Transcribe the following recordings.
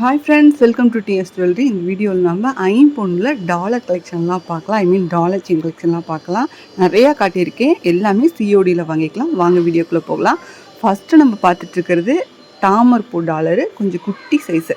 Hi friends welcome to DS jewellery இந்த வீடியோவில் நம்ம ஐம்பொன்னில் டாலர் கலெக்ஷன்லாம் பார்க்கலாம். ஐ மீன் டாலர் செயின் கலெக்ஷன்லாம் பார்க்கலாம். நிறையா காட்டியிருக்கேன். எல்லாமே சிஓடியில் வாங்கிக்கலாம். வாங்க வீடியோக்குள்ளே போகலாம். ஃபஸ்ட்டு நம்ம பார்த்துட்ருக்கிறது தாமர் பூ டாலரு கொஞ்சம் குட்டி சைஸு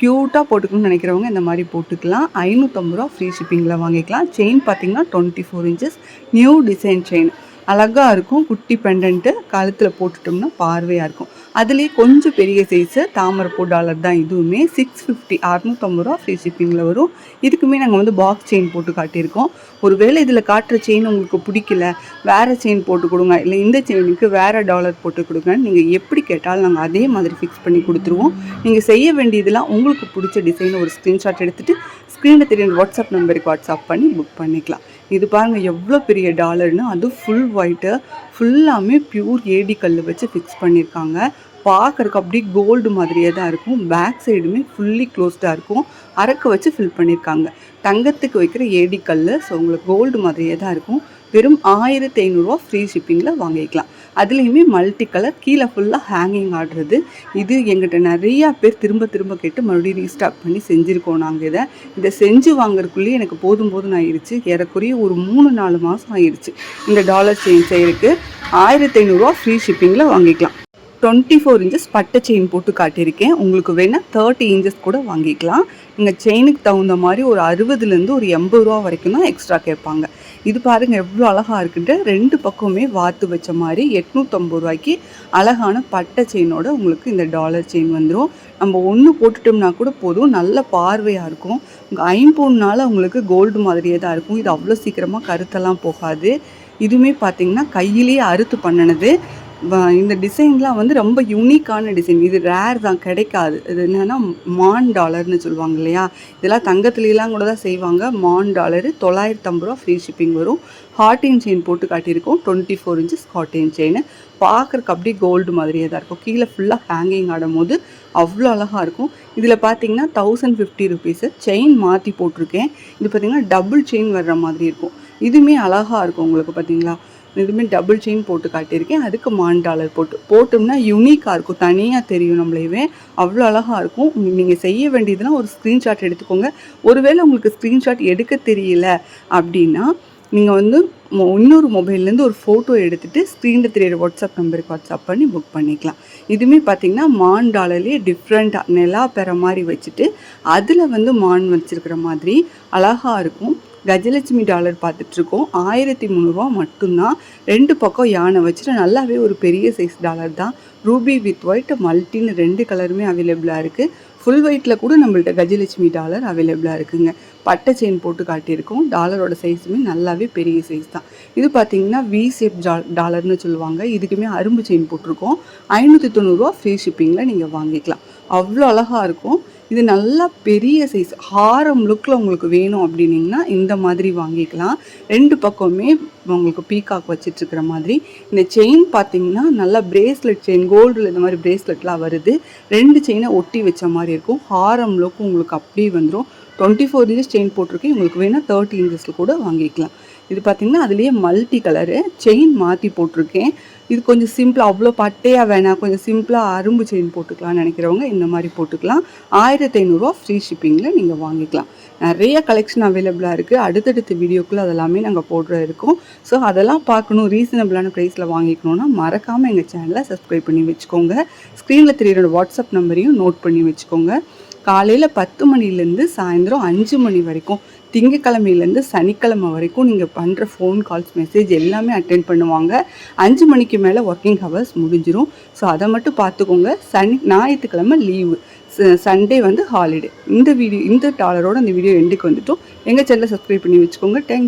க்யூட்டாக போட்டுக்கணும்னு நினைக்கிறவங்க இந்த மாதிரி போட்டுக்கலாம். ஐநூற்றம்பது ரூபா ஃப்ரீ ஷிப்பிங்கில் வாங்கிக்கலாம். செயின் பார்த்தீங்கன்னா twenty four inches new design chain அழகாக இருக்கும். குட்டி பெண்டன்ட்டு கழுத்தில் போட்டுட்டோம்னா பார்வையாக இருக்கும். அதுலேயே கொஞ்சம் பெரிய சைஸு தாமரைப்பூ டாலர் தான் இதுவுமே. சிக்ஸ் ஃபிஃப்டி அறநூற்றம்பது ரூபா ஃப்ரீ ஷிப்பிங்கில் வரும். இதுக்குமே நாங்கள் வந்து பாக்ஸ் செயின் போட்டு காட்டியிருக்கோம். ஒருவேளை இதில் காட்டுற செயின் உங்களுக்கு பிடிக்கல வேறு செயின் போட்டு கொடுங்க. இல்லை இந்த செயினுக்கு வேறு டாலர் போட்டு கொடுங்க நீங்கள் எப்படி கேட்டாலும் நாங்கள் அதே மாதிரி ஃபிக்ஸ் பண்ணி கொடுத்துருவோம். நீங்கள் செய்ய வேண்டியதெல்லாம் உங்களுக்கு பிடிச்ச டிசைன் ஒரு ஸ்க்ரீன்ஷாட் எடுத்துகிட்டு ஸ்க்ரீனில் தெரியும் வாட்ஸ்அப் நம்பருக்கு வாட்ஸ்அப் பண்ணி புக் பண்ணிக்கலாம். இது பாருங்கள் எவ்வளோ பெரிய டாலர்னு. அது ஃபுல் ஒயிட்டு ஃபுல்லாமே பியூர் ஏடி கல் வச்சு ஃபிக்ஸ் பண்ணியிருக்காங்க பார்க்குறக்கு அப்படியே கோல்டு மாதிரியே தான் இருக்கும். பேக் சைடுமே ஃபுல்லி க்ளோஸ்டாக இருக்கும். அரக்க வச்சு ஃபில் பண்ணியிருக்காங்க தங்கத்துக்கு வைக்கிற ஏடி கல் ஸோ உங்களுக்கு கோல்டு மாதிரியே தான் இருக்கும். வெறும் ஆயிரத்தி ஐநூறுரூவா ஃப்ரீ ஷிப்பிங்கில் வாங்கிக்கலாம். அதுலேயுமே மல்டி கலர் கீழே ஃபுல்லாக ஹேங்கிங் ஆடுறது. இது எங்கிட்ட நிறையா பேர் திரும்ப திரும்ப கேட்டு மறுபடியும் ரீஸ்டாக் பண்ணி செஞ்சுருக்கோம் நாங்கள் இதை. இதை செஞ்சு வாங்குறதுக்குள்ளேயே எனக்கு போதும் போதும் ஆயிடுச்சு ஏறக்குறைய ஒரு மூணு நாலு மாதம் ஆயிடுச்சு இந்த டாலர் செயின் செய்கிறதுக்கு ஆயிரத்தி ஐநூறுரூவா ஃப்ரீ ஷிப்பிங்கில் வாங்கிக்கலாம். டுவெண்ட்டி ஃபோர் இன்ச்சஸ் பட்டை செயின் போட்டு காட்டியிருக்கேன். உங்களுக்கு வேணால் தேர்ட்டி இன்ச்சஸ் கூட வாங்கிக்கலாம். நீங்கள் செயினுக்கு தகுந்த மாதிரி ஒரு அறுபதுலேருந்து ஒரு எண்பது ரூபா வரைக்கும் தான் எக்ஸ்ட்ரா கேட்பாங்க. இது பாருங்கள் எவ்வளோ அழகாக இருக்குன்ட்டு. ரெண்டு பக்கமுமே வாத்து வச்ச மாதிரி எட்நூற்றம்பது ரூபாய்க்கு அழகான பட்டை செயினோட உங்களுக்கு இந்த டாலர் செயின் வந்துடும் நம்ம ஒன்று போட்டுட்டோம்னா கூட போதும். நல்ல பார்வையாக இருக்கும். உங்கள் உங்களுக்கு கோல்டு மாதிரியே தான் இருக்கும். இது அவ்வளோ சீக்கிரமாக கருத்தெல்லாம் போகாது. இதுவுமே பார்த்தீங்கன்னா கையிலேயே அறுத்து பண்ணினது. இந்த டிசைன்லாம் வந்து ரொம்ப யூனிக்கான டிசைன் இது ரேர் தான் கிடைக்காது. இது என்னென்னா மான் டாலர்னு சொல்லுவாங்க இல்லையா? இதெல்லாம் தங்கத்துலலாம் கூட தான் செய்வாங்க. மான் டாலரு தொள்ளாயிரத்தம்பது ரூபா ஃப்ரீ ஷிப்பிங் வரும். ஹாட்டின் செயின் போட்டு காட்டியிருக்கோம். டுவெண்ட்டி ஃபோர் இன்ச்சஸ் ஹாட்டின் செயின் பார்க்குறக்கு அப்படியே கோல்டு மாதிரியே தான் இருக்கும். கீழே ஃபுல்லாக ஹேங்கிங் ஆடும்போது அவ்வளோ அழகாக இருக்கும். இதில் பார்த்தீங்கன்னா தௌசண்ட் ஃபிஃப்டி ருபீஸு செயின் மாற்றி போட்டிருக்கேன். இது பார்த்தீங்கன்னா டபுள் செயின் வர்ற மாதிரி இருக்கும். இதுவுமே அழகாக இருக்கும் உங்களுக்கு பார்த்தீங்களா? இதுவுமே டபுள் செயின் போட்டு காட்டியிருக்கேன். அதுக்கு மான் டாலர் போட்டு போட்டோம்னா யூனிக்காக இருக்கும். தனியாக தெரியும் நம்மளையவே. அவ்வளோ அழகாக இருக்கும். நீங்கள் செய்ய வேண்டியதுன்னா ஒரு ஸ்க்ரீன்ஷாட் எடுத்துக்கோங்க. ஒருவேளை உங்களுக்கு ஸ்க்ரீன்ஷாட் எடுக்க தெரியல அப்படின்னா நீங்கள் வந்து மொ- இன்னொரு மொபைல்லேருந்து ஒரு ஃபோட்டோ எடுத்துகிட்டு ஸ்க்ரீனில் தெரியிற வாட்ஸ்அப் நம்பருக்கு வாட்ஸ்அப் பண்ணி புக் பண்ணிக்கலாம். இதுவுமே பார்த்தீங்கன்னா மான் டாலர்லேயே டிஃப்ரெண்ட்டாக நிலா பெற மாதிரி வச்சுட்டு அதில் வந்து மான் வச்சுருக்கிற மாதிரி அழகாக இருக்கும். கஜலட்சுமி டாலர் பார்த்துட்ருக்கோம். ஆயிரத்தி முந்நூறுரூவா மட்டும்தான். ரெண்டு பக்கம் யானை வச்சுட்டு நல்லாவே ஒரு பெரிய சைஸ் டாலர் தான். ரூபி வித் ஒயிட் மல்டின்னு ரெண்டு கலருமே அவைலபிளாக இருக்குது ஃபுல் ஒயிட்டில் கூட நம்மள்ட்ட கஜலட்சுமி டாலர் அவைலபிளாக இருக்குங்க. பட்டை செயின் போட்டு காட்டியிருக்கோம். டாலரோட சைஸுமே நல்லாவே பெரிய சைஸ் தான். இது பார்த்தீங்கன்னா வி ஷேப் டாலர்னு சொல்லுவாங்க. இதுக்குமே அரும்பு செயின் போட்டிருக்கோம். ஐநூற்றி தொண்ணூறுரூவா ஃப்ரீ ஷிப்பிங்கில் நீங்கள் வாங்கிக்கலாம். அவ்வளோ அழகாக இருக்கும். இது நல்லா பெரிய சைஸ் ஹாரம் லுக்கில் உங்களுக்கு வேணும் அப்படின்னீங்கன்னா இந்த மாதிரி வாங்கிக்கலாம். ரெண்டு பக்கமே உங்களுக்கு பீகாக் வச்சிட்ருக்கிற மாதிரி. இந்த செயின் பார்த்தீங்கன்னா நல்லா பிரேஸ்லெட் செயின் கோல்டில் இந்த மாதிரி பிரேஸ்லெட்லாம் வருது. ரெண்டு செயினை ஒட்டி வச்ச மாதிரி இருக்கும். ஹாரம் லுக்கு உங்களுக்கு அப்படியே வந்துடும் டுவெண்ட்டி ஃபோர் இன்ச்சஸ் செயின் போட்டிருக்கேன். உங்களுக்கு வேணால் தேர்ட்டி இன்ச்சஸில் கூட வாங்கிக்கலாம். இது பார்த்தீங்கன்னா அதுலேயே மல்டி கலரு செயின் மாற்றி போட்டிருக்கேன். இது கொஞ்சம் சிம்பிளாக அவ்வளோ பட்டையாக வேணாம் கொஞ்சம் சிம்பிளாக அரும்பு செயின் போட்டுக்கலாம்னு நினைக்கிறவங்க இந்த மாதிரி போட்டுக்கலாம். ஆயிரத்தி ஐநூறுரூவா ஃப்ரீ ஷிப்பிங்கில் நீங்கள் வாங்கிக்கலாம். நிறைய கலெக்ஷன் அவைலபிளாக இருக்குது அடுத்தடுத்த வீடியோக்குள்ளே அதெல்லாமே நாங்கள் போடுற இருக்கோம். ஸோ அதெல்லாம் பார்க்கணும். ரீசனபிளான ப்ரைஸில் வாங்கிக்கணும்னா மறக்காமல் எங்கள் சேனலை சப்ஸ்கிரைப் பண்ணி வச்சுக்கோங்க. ஸ்க்ரீனில் தெரியுற வாட்ஸ்அப் நம்பரையும் நோட் பண்ணி வச்சுக்கோங்க. காலையில் பத்து மணிலேருந்து சாயந்தரம் அஞ்சு மணி வரைக்கும் திங்கக்கிழமையிலேருந்து சனிக்கிழமை வரைக்கும் நீங்கள் பண்ணுற ஃபோன் கால்ஸ் மெசேஜ் எல்லாமே அட்டென்ட் பண்ணுவாங்க. அஞ்சு மணிக்கு மேலே ஒர்க்கிங் ஹவர்ஸ் முடிஞ்சிடும் ஸோ அதை மட்டும் பார்த்துக்கோங்க. சனி ஞாயிற்றுக்கிழமை லீவு சண்டே வந்து ஹாலிடே இந்த வீடியோ இந்த டாலரோட இந்த வீடியோ எண்டுக்கு வந்துட்டோம். எங்கள் சேனலை சப்ஸ்கிரைப் பண்ணி வச்சுக்கோங்க. தேங்க்